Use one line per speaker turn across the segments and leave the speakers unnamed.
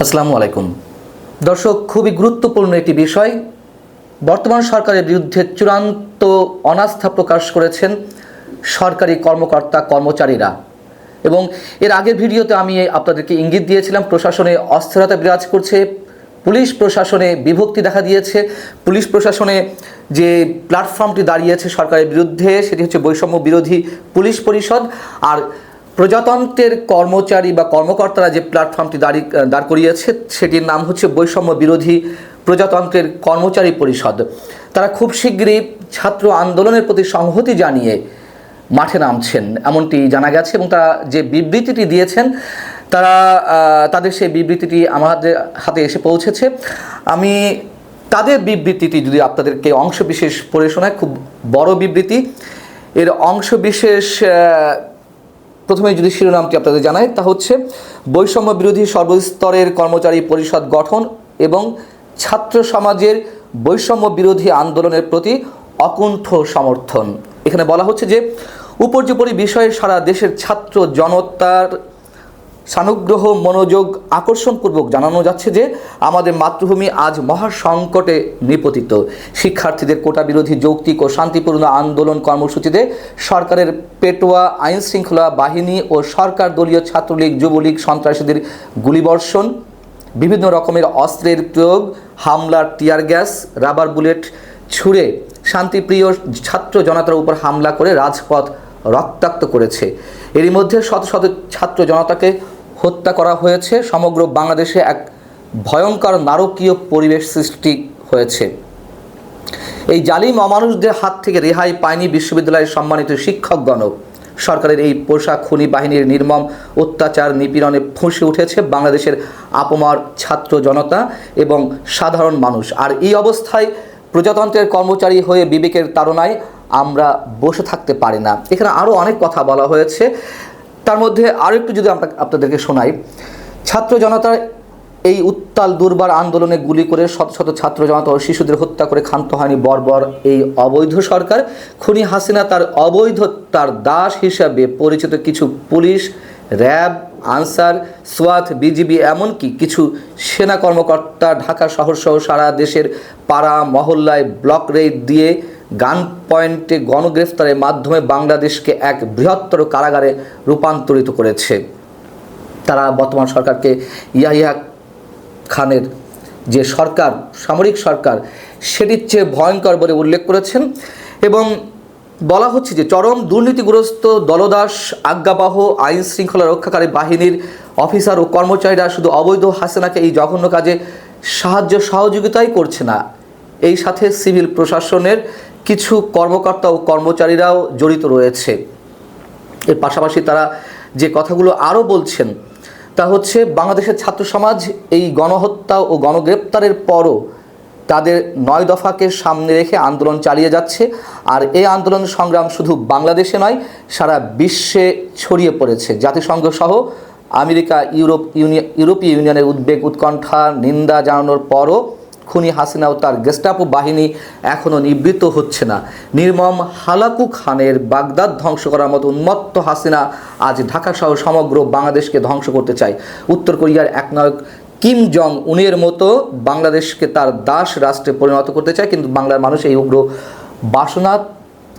আসসালামু আলাইকুম। দর্শক, খুবই গুরুত্বপূর্ণ একটি বিষয়। বর্তমান সরকারের বিরুদ্ধে চূড়ান্ত অনাস্থা প্রকাশ করেছেন সরকারি কর্মকর্তা, কর্মচারীরা। এবং এর আগের ভিডিওতে আমি আপনাদেরকে ইঙ্গিত দিয়েছিলাম, প্রশাসনে অস্থিরতা বিরাজ করছে, পুলিশ প্রশাসনে বিভক্তি দেখা দিয়েছে। পুলিশ প্রশাসনে যে প্ল্যাটফর্মটি দাঁড়িয়েছে সরকারের বিরুদ্ধে, সেটি হচ্ছে বৈষম্য বিরোধী পুলিশ পরিষদ। আর প্রজাতন্ত্রের কর্মচারী বা কর্মকর্তারা যে প্ল্যাটফর্মটি দাঁড়ি দাঁড় করিয়েছে সেটির নাম হচ্ছে বৈষম্য বিরোধী প্রজাতন্ত্রের কর্মচারী পরিষদ। তারা খুব শীঘ্রই ছাত্র আন্দোলনের প্রতি সংহতি জানিয়ে মাঠে নামছেন এমনটি জানা গেছে এবং তারা যে বিবৃতিটি দিয়েছেন তারা তাদের সেই বিবৃতিটি আমাদের হাতে এসে পৌঁছেছে। আমি তাদের বিবৃতিটি যদি আপনাদেরকে অংশ বিশেষ পড়ে শোনায় খুব বড় বিবৃতি। এর অংশ বিশেষ আহ, প্রথমে যদি শিরোনামটি আপনাদের জানাই, তা হচ্ছে বৈষম্য বিরোধী সর্বস্তরের কর্মচারী পরিষদ গঠন এবং ছাত্র সমাজের বৈষম্য বিরোধী আন্দোলনের প্রতি অকুণ্ঠ সমর্থন। এখানে বলা হচ্ছে যে, উপর্যুপরি বিষয়ে সারা দেশের ছাত্র জনতার সানুগ্রহ, মনোযোগ, আকর্ষণপূর্বক জানানো যাচ্ছে যে আমাদের মাতৃভূমি আজ মহা সংকটে নিপতিত। শিক্ষার্থীদের কোটা বিরোধী যৌক্তিক ও শান্তিপূর্ণ আন্দোলন কর্মসূচিতে সরকারের পেটোয়া আইন শৃঙ্খলা বাহিনী ও সরকার দলীয় ছাত্রলীগ, যুবলীগ, সন্ত্রাসীদের গুলিবর্ষণ, বিভিন্ন রকমের অস্ত্রের প্রয়োগ, হামলার টিয়ার গ্যাস, রাবার বুলেট ছুঁড়ে শান্তিপ্রিয় ছাত্র জনতার উপর হামলা করে রাজপথ রক্তাক্ত করেছে। এরই মধ্যে শত শত ছাত্র জনতাকে হত্যা করা হয়েছে। সমগ্র বাংলাদেশে এক ভয়ঙ্কর নারকীয় পরিবেশ সৃষ্টি হয়েছে। এই জালিম অমানুষদের হাত থেকে রেহাই পায়নি বিশ্ববিদ্যালয়ের সম্মানিত শিক্ষকগণ সরকারের এই পোশাক খুনি বাহিনীর নির্মম অত্যাচার নিপীড়নে ফুঁসে উঠেছে বাংলাদেশের আপমার ছাত্র জনতা এবং সাধারণ মানুষ। আর এই অবস্থায় প্রজাতন্ত্রের কর্মচারী হয়ে বিবেকের তাড়নায় আমরা বসে থাকতে পারি না। এখানে আরও অনেক কথা বলা হয়েছে। তার মধ্যে আরও একটু যদি আপনাদেরকে শোনাই, ছাত্র জনতার এই উত্তাল দুর্বার আন্দোলনে গুলি করে শত শত ছাত্র জনতা ও শিশুদের হত্যা করে ক্ষান্ত হয়নি বর্বর এই অবৈধ সরকার। খুনি হাসিনা তার অবৈধ, তার দাস হিসাবে পরিচিত কিছু পুলিশ, র্যাব, আনসার সোয়াত বিজিবি, এমনকি কিছু সেনা কর্মকর্তা ঢাকা শহর সহ সারা দেশের পাড়া, মহল্লায় ব্লক রেড দিয়ে গান পয়েন্টে গণগ্রেফতারের মাধ্যমে বাংলাদেশকে এক বৃহত্তর কারাগারে রূপান্তরিত করেছে। তারা বর্তমান সরকারকে ইয়াহিয়া খানের যে সরকার, সামরিক সরকার, সেটির চেয়ে ভয়ঙ্কর বলে উল্লেখ করেছেন এবং বলা হচ্ছে যে চরম দুর্নীতিগ্রস্ত দলদাস, আজ্ঞাবাহ আইন শৃঙ্খলা রক্ষাকারী বাহিনীর অফিসার ও কর্মচারীরা শুধু অবৈধ হাসিনাকে এই জঘন্য কাজে সাহায্য সহযোগিতাই করছে না। এই সাথে সিভিল প্রশাসনের কিছু কর্মকর্তা ও কর্মচারীরাও জড়িত রয়েছে। এর পাশাপাশি তারা যে কথাগুলো আরও বলছেন, তা হচ্ছে বাংলাদেশের ছাত্র সমাজ এই গণহত্যা ও গণগ্রেপ্তারের পরও তাদের নয় দফাকে সামনে রেখে আন্দোলন চালিয়ে যাচ্ছে। আর এই আন্দোলন সংগ্রাম শুধু বাংলাদেশে নয়, সারা বিশ্বে ছড়িয়ে পড়েছে। জাতিসংঘ সহ আমেরিকা, ইউরোপ ইউনিয়ন ইউরোপীয় ইউনিয়নের উদ্বেগ, উৎকণ্ঠা, নিন্দা জানানোর পরও খুনি হাসিনা ও তার গেস্টাপো বাহিনী এখনও নিবৃত্ত হচ্ছে না। নির্মম হালাকু খানের বাগদাদ ধ্বংস করার মতো উন্মত্ত হাসিনা আজ ঢাকা সহ সমগ্র বাংলাদেশকে ধ্বংস করতে চায়। উত্তর কোরিয়ার এক নায়ক কিম জং উনের মতো বাংলাদেশকে তার দাস রাষ্ট্রে পরিণত করতে চায়, কিন্তু বাংলার মানুষ এই উগ্র বাসনা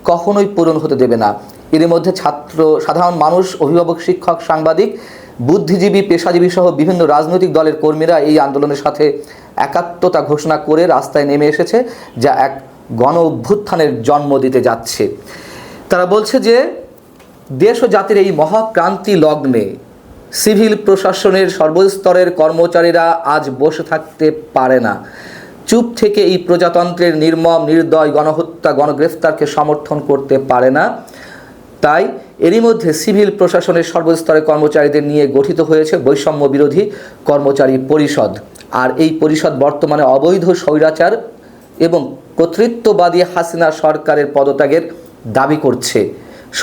কখনোই পূরণ হতে দেবে না। এর মধ্যে ছাত্র, সাধারণ মানুষ, অভিভাবক, শিক্ষক, সাংবাদিক বুদ্ধিজীবী, পেশাজীবী সহ বিভিন্ন রাজনৈতিক দলের কর্মীরা এই আন্দোলনের সাথে একাত্মতা ঘোষণা করে রাস্তায় নেমে এসেছে, যা এক গণ অভ্যুত্থানের জন্ম দিতে যাচ্ছে। তারা বলছে যে, দেশ ও জাতির এই মহাক্রান্তি লগ্নে সিভিল প্রশাসনের সর্বস্তরের কর্মচারীরা আজ বসে থাকতে পারে না। চুপ থেকে এই প্রজাতন্ত্রের নির্মম, নির্দয় গণহত্যা, গণগ্রেফতারকে সমর্থন করতে পারে না। তাই এরই মধ্যে সিভিল প্রশাসনের সর্বস্তরের কর্মচারীদের নিয়ে গঠিত হয়েছে বৈষম্য বিরোধী কর্মচারী পরিষদ। আর এই পরিষদ বর্তমানে অবৈধ স্বৈরাচার এবং কর্তৃত্ববাদী হাসিনা সরকারের পদত্যাগের দাবি করছে।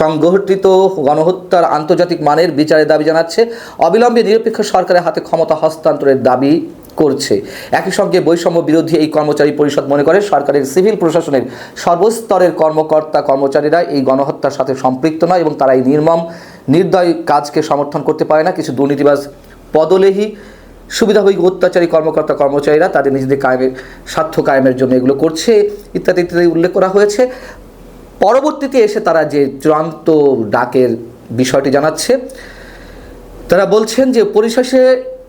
সংগঠিত গণহত্যার আন্তর্জাতিক মানের বিচারের দাবি জানাচ্ছে। অবিলম্বে নিরপেক্ষ সরকারের হাতে ক্ষমতা হস্তান্তরের দাবি করছে। একই সঙ্গে বৈষম্য বিরোধী এই কর্মচারী পরিষদ মনে করে, সরকারের সিভিল প্রশাসনের সর্বস্তরের কর্মকর্তা কর্মচারীরা এই গণহত্যার সাথে সম্পৃক্ত নয় এবং তারা এই নির্মম, নির্দয় কাজকে সমর্থন করতে পারে না। কিছু দুর্নীতিবাজ পদলেহী, সুবিধাভোগী অত্যাচারী কর্মকর্তা কর্মচারীরা তাদের নিজেদের কায়েমের, স্বার্থ কায়েমের জন্য এগুলো করছে, ইত্যাদি ইত্যাদি উল্লেখ করা হয়েছে। পরবর্তীতে এসে তারা যে চূড়ান্ত ডাকের বিষয়টি জানাচ্ছে তারা বলছেন যে পরিশেষে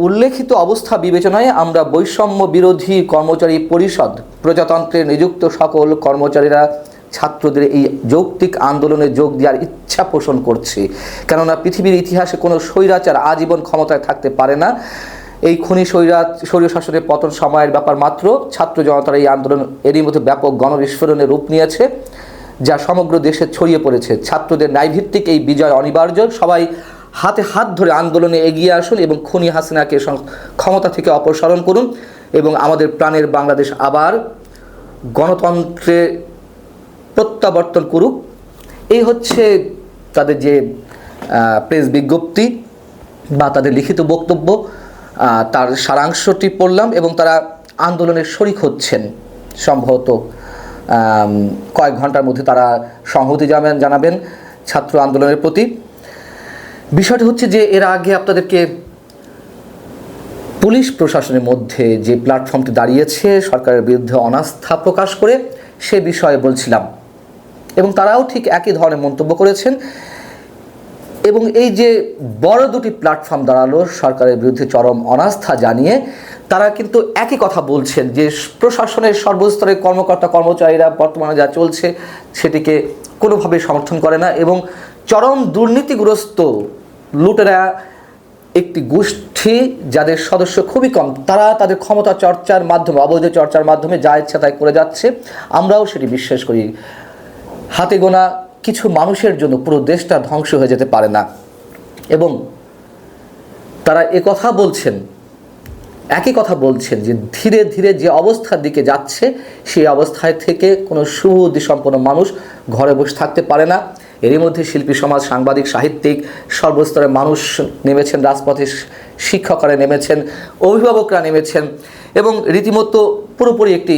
উল্লেখিত অবস্থা বিবেচনায় আমরা বৈষম্য বিরোধী কর্মচারী পরিষদ, প্রজাতন্ত্রে নিযুক্ত সকল কর্মচারীরা ছাত্রদের এই যৌক্তিক আন্দোলনে যোগ দেওয়ার ইচ্ছা পোষণ করছি। কেননা পৃথিবীর ইতিহাসে কোনো স্বৈরাচার আজীবন ক্ষমতায় থাকতে পারে না। এই খনি স্বৈরা স্বৈরীয় শাসনের পতন সময়ের ব্যাপার মাত্র। ছাত্র জনতার এই আন্দোলন এরই মধ্যে ব্যাপক গণবিস্ফোরণে রূপ নিয়েছে, যা সমগ্র দেশে ছড়িয়ে পড়েছে। ছাত্রদের ন্যায়ভিত্তিক এই বিজয় অনিবার্য। সবাই হাতে হাত ধরে আন্দোলনে এগিয়ে আসুন এবং খুনি হাসিনাকে ক্ষমতা থেকে অপসারণ করুন এবং আমাদের প্রাণের বাংলাদেশ আবার গণতন্ত্রে প্রত্যাবর্তন করুক। এই হচ্ছে তাদের যে প্রেস বিজ্ঞপ্তি বা তাদের লিখিত বক্তব্য। তার সারাংশটি পড়লাম এবং তারা আন্দোলনের শরিক হচ্ছেন। সম্ভবত কয়েক ঘণ্টার মধ্যে তারা সংহতি জানাবেন ছাত্র আন্দোলনের প্রতি। বিষয়টি হচ্ছে যে এর আগে আপনাদেরকে পুলিশ প্রশাসনের মধ্যে যে প্ল্যাটফর্মটি দাঁড়িয়েছে, সরকারের বিরুদ্ধে অনাস্থা প্রকাশ করে সে বিষয়ে বলছিলাম। এবং তারাও ঠিক একই ধরনের মন্তব্য করেছেন। এবং এই যে বড় দুটি প্ল্যাটফর্ম দাঁড়াল সরকারের বিরুদ্ধে চরম অনাস্থা জানিয়ে, তারা কিন্তু একই কথা বলছেন যে প্রশাসনের সর্বস্তরের কর্মকর্তা, কর্মচারীরা বর্তমানে যা চলছে সেটিকে কোনোভাবে সমর্থন করে না এবং চরম দুর্নীতিগ্রস্ত লুটেরা একটি গোষ্ঠী যাদের সদস্য খুবই কম। তারা তাদের ক্ষমতা চর্চার মাধ্যমে, অবৈধ চর্চার মাধ্যমে যা ইচ্ছা তাই করে যাচ্ছে। আমরাও সেটি বিশ্বাস করি। হাতে গোনা কিছু মানুষের জন্য পুরো দেশটা ধ্বংস হয়ে যেতে পারে না। এবং তারা এ কথা বলছেন, একই কথা বলছেন যে ধীরে ধীরে যে অবস্থার দিকে যাচ্ছে, সেই অবস্থায় থেকে কোনো সুবুদ্ধি সম্পন্ন মানুষ ঘরে বসে থাকতে পারে না। এরই মধ্যে শিল্পী, সমাজ, সাংবাদিক, সাহিত্যিক, সর্বস্তরের মানুষ নেমেছেন, রাজপথে শিক্ষকরা নেমেছেন, অভিভাবকরা নেমেছেন এবং রীতিমতো পুরোপুরি একটি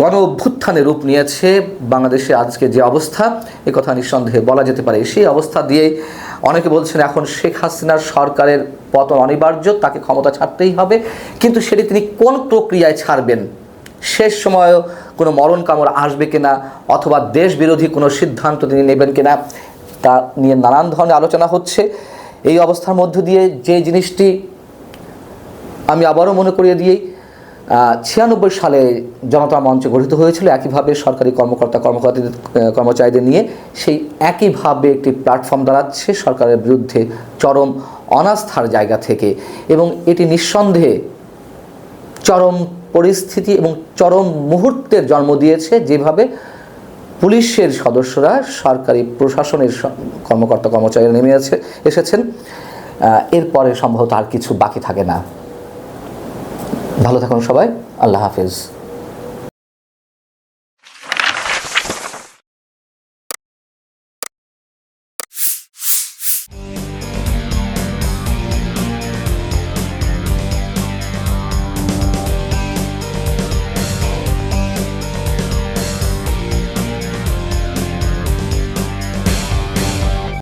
গণ অভ্যুত্থানের রূপ নিয়েছে বাংলাদেশে আজকে যে অবস্থা, এ কথা নিঃসন্দেহে বলা যেতে পারে। সেই অবস্থা দিয়ে অনেকে বলছেন এখন শেখ হাসিনার সরকারের পতন অনিবার্য, তাকে ক্ষমতা ছাড়তেই হবে, কিন্তু সেটি তিনি কোন প্রক্রিয়ায় ছাড়বেন? শেষ সময়ও কোনো মরণ কামড় আসবে কিনা অথবা দেশ বিরোধী কোনো সিদ্ধান্ত তিনি নেবেন কিনা তা নিয়ে নানান ধরনের আলোচনা হচ্ছে। এই অবস্থার মধ্য দিয়ে যে জিনিসটি আমি আবারও মনে করিয়ে দিই ছিয়ানব্বই সালে জনতা মঞ্চ গঠিত হয়েছিল, একইভাবে সরকারি কর্মকর্তা, কর্মকর্তাদের কর্মচারীদের নিয়ে সেই একইভাবে একটি প্ল্যাটফর্ম দাঁড়াচ্ছে সরকারের বিরুদ্ধে চরম অনাস্থার জায়গা থেকে এবং এটি নিঃসন্দেহে চরম পরিস্থিতি এবং চরম মুহূর্তের জন্ম দিয়েছে যেভাবে পুলিশের সদস্যরা সরকারি প্রশাসনের কর্মকর্তা কর্মচারীরা নেমে আছে, এসেছেন। এরপরে সম্ভবত আর কিছু বাকি থাকে না। ভালো থাকুন সবাই। আল্লাহ হাফিজ।